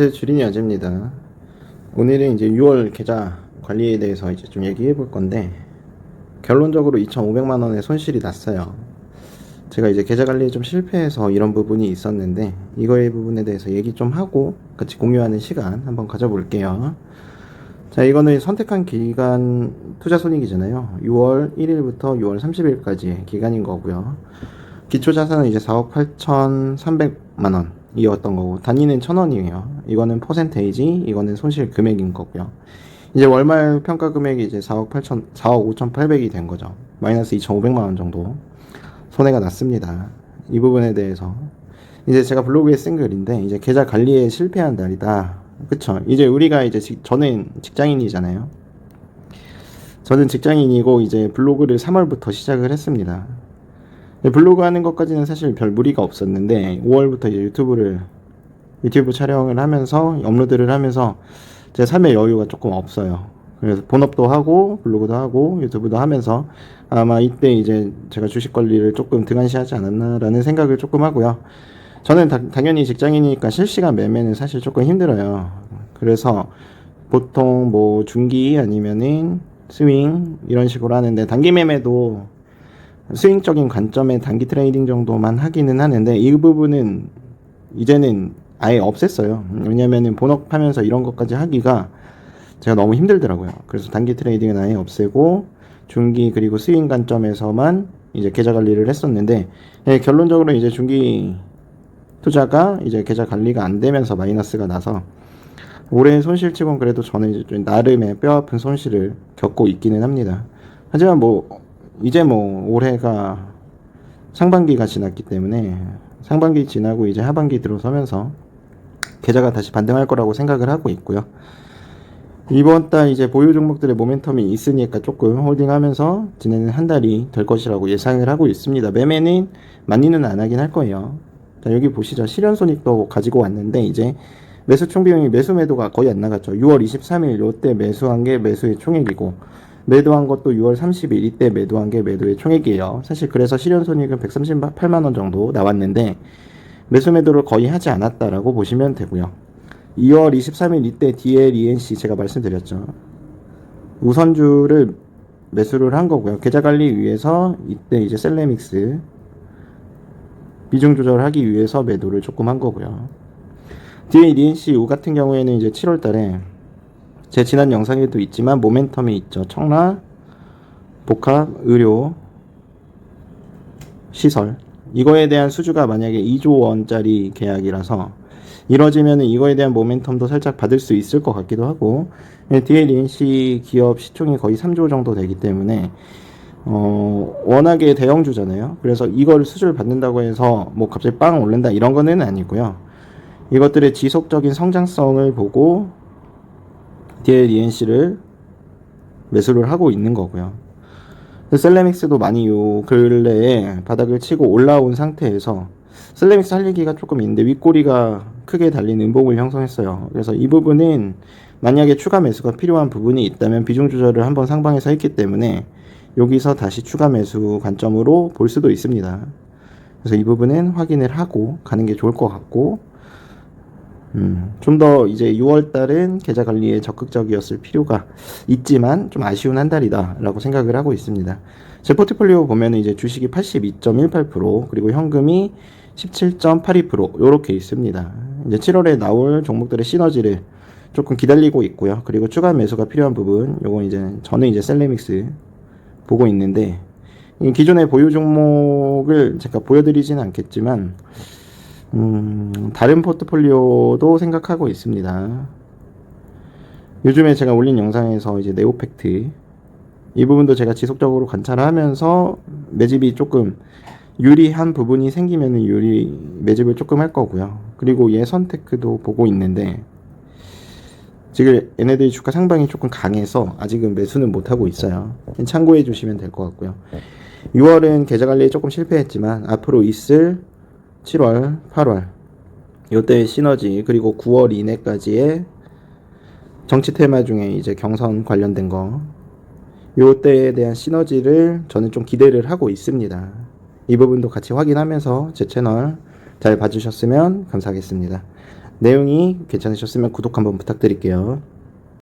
네, 주린이 아재입니다. 오늘은 이제 6월 계좌 관리에 대해서 이제 좀 얘기해 볼 건데 결론적으로 2,500만 원의 손실이 났어요. 제가 이제 계좌 관리에 좀 실패해서 이런 부분이 있었는데 이거의 부분에 대해서 얘기 좀 하고 같이 공유하는 시간 한번 가져볼게요. 자, 이거는 선택한 기간 투자 손익이잖아요. 6월 1일부터 6월 30일까지의 기간인 거고요. 기초 자산은 이제 4억 8,300만 원 이었던 거고 단위는 1,000원이에요. 이거는 퍼센테이지, 이거는 손실 금액인 거고요. 이제 월말 평가 금액이 이제 4억 8천 4억 5,800이 된 거죠. 마이너스 2,500만 원 정도 손해가 났습니다. 이 부분에 대해서 이제 제가 블로그에 쓴 글인데 이제 계좌 관리에 실패한 날이다. 그쵸? 이제 우리가 이제 직- 저는 직장인이잖아요. 저는 직장인이고 이제 블로그를 3월부터 시작을 했습니다. 근데 블로그 하는 것까지는 사실 별 무리가 없었는데 5월부터 이제 유튜브를 유튜브 촬영을 하면서 업로드를 하면서 제 삶의 여유가 조금 없어요. 그래서 본업도 하고 블로그도 하고 유튜브도 하면서 아마 이때 이제 제가 주식 관리를 조금 등한시하지 않았나라는 생각을 조금 하고요. 저는 다- 당연히 직장인이니까 실시간 매매는 사실 조금 힘들어요. 그래서 보통 뭐 중기 아니면은 스윙 이런 식으로 하는데 단기 매매도 스윙적인 관점의 단기 트레이딩 정도만 하기는 하는데 이 부분은 이제는 아예 없앴어요. 왜냐면은 본업하면서 이런 것까지 하기가 제가 너무 힘들더라고요. 그래서 단기 트레이딩은 아예 없애고 중기 그리고 스윙 관점에서만 이제 계좌 관리를 했었는데 예, 결론적으로 이제 중기 투자가 이제 계좌 관리가 안 되면서 마이너스가 나서 올해 손실치곤 그래도 저는 이제 좀 나름의 뼈아픈 손실을 겪고 있기는 합니다. 하지만 뭐 이제 뭐 올해가 상반기가 지났기 때문에 상반기 지나고 이제 하반기 들어서면서 계좌가 다시 반등할 거라고 생각을 하고 있고요. 이번 달 이제 보유 종목들의 모멘텀이 있으니까 조금 홀딩하면서 지내는 한 달이 될 것이라고 예상을 하고 있습니다. 매매는 많이는 안 하긴 할 거예요. 자, 여기 보시죠. 실현 손익도 가지고 왔는데 이제 매수 총 비용이 매수 매도가 거의 안 나갔죠. 6월 23일 요때 매수한 게 매수의 총액이고 매도한 것도 6월 30일 이때 매도한 게 매도의 총액이에요. 사실 그래서 실현 손익은 138만 원 정도 나왔는데 매수 매도를 거의 하지 않았다라고 보시면 되고요. 2월 23일 이때 DL, ENC 제가 말씀드렸죠. 우선주를 매수를 한 거고요. 계좌 관리 위해서 이때 이제 셀레믹스 비중 조절하기 위해서 매도를 조금 한 거고요. DL, ENC 우 같은 경우에는 이제 7월 달에 제 지난 영상에도 있지만 모멘텀이 있죠. 청라, 복합, 의료, 시설. 이거에 대한 수주가 만약에 2조 원짜리 계약이라서 이뤄지면은 이거에 대한 모멘텀도 살짝 받을 수 있을 것 같기도 하고 DLNC 기업 시총이 거의 3조 정도 되기 때문에 어 워낙에 대형주잖아요. 그래서 이걸 수주를 받는다고 해서 뭐 갑자기 빵 오른다 이런 거는 아니고요. 이것들의 지속적인 성장성을 보고 DLENC를 매수를 하고 있는 거고요. 셀레믹스도 많이 요 근래에 바닥을 치고 올라온 상태에서 셀레믹스 할 얘기가 조금 있는데 윗꼬리가 크게 달린 음봉을 형성했어요. 그래서 이 부분은 만약에 추가 매수가 필요한 부분이 있다면 비중 조절을 한번 상방에서 했기 때문에 여기서 다시 추가 매수 관점으로 볼 수도 있습니다. 그래서 이 부분은 확인을 하고 가는 게 좋을 것 같고 음, 좀 더 이제 6월 달은 계좌 관리에 적극적이었을 필요가 있지만 좀 아쉬운 한 달이다라고 생각을 하고 있습니다. 제 포트폴리오 보면 이제 주식이 82.18% 그리고 현금이 17.82% 이렇게 있습니다. 이제 7월에 나올 종목들의 시너지를 조금 기다리고 있고요. 그리고 추가 매수가 필요한 부분, 요건 이제 저는 이제 셀레믹스 보고 있는데 이 기존의 보유 종목을 제가 보여드리지는 않겠지만 음, 다른 포트폴리오도 생각하고 있습니다. 요즘에 제가 올린 영상에서 이제 네오팩트 이 부분도 제가 지속적으로 관찰하면서 매집이 조금 유리한 부분이 생기면은 유리 매집을 조금 할 거고요. 그리고 예선 테크도 보고 있는데 지금 얘네들이 주가 상방이 조금 강해서 아직은 매수는 못 하고 있어요. 참고해 주시면 될 것 같고요. 6월은 계좌 관리에 조금 실패했지만 앞으로 있을 7월, 8월 요때 시너지 그리고 9월 이내까지의 정치 테마 중에 이제 경선 관련된 거 요때에 대한 시너지를 저는 좀 기대를 하고 있습니다. 이 부분도 같이 확인하면서 제 채널 잘 봐주셨으면 감사하겠습니다. 내용이 괜찮으셨으면 구독 한번 부탁드릴게요.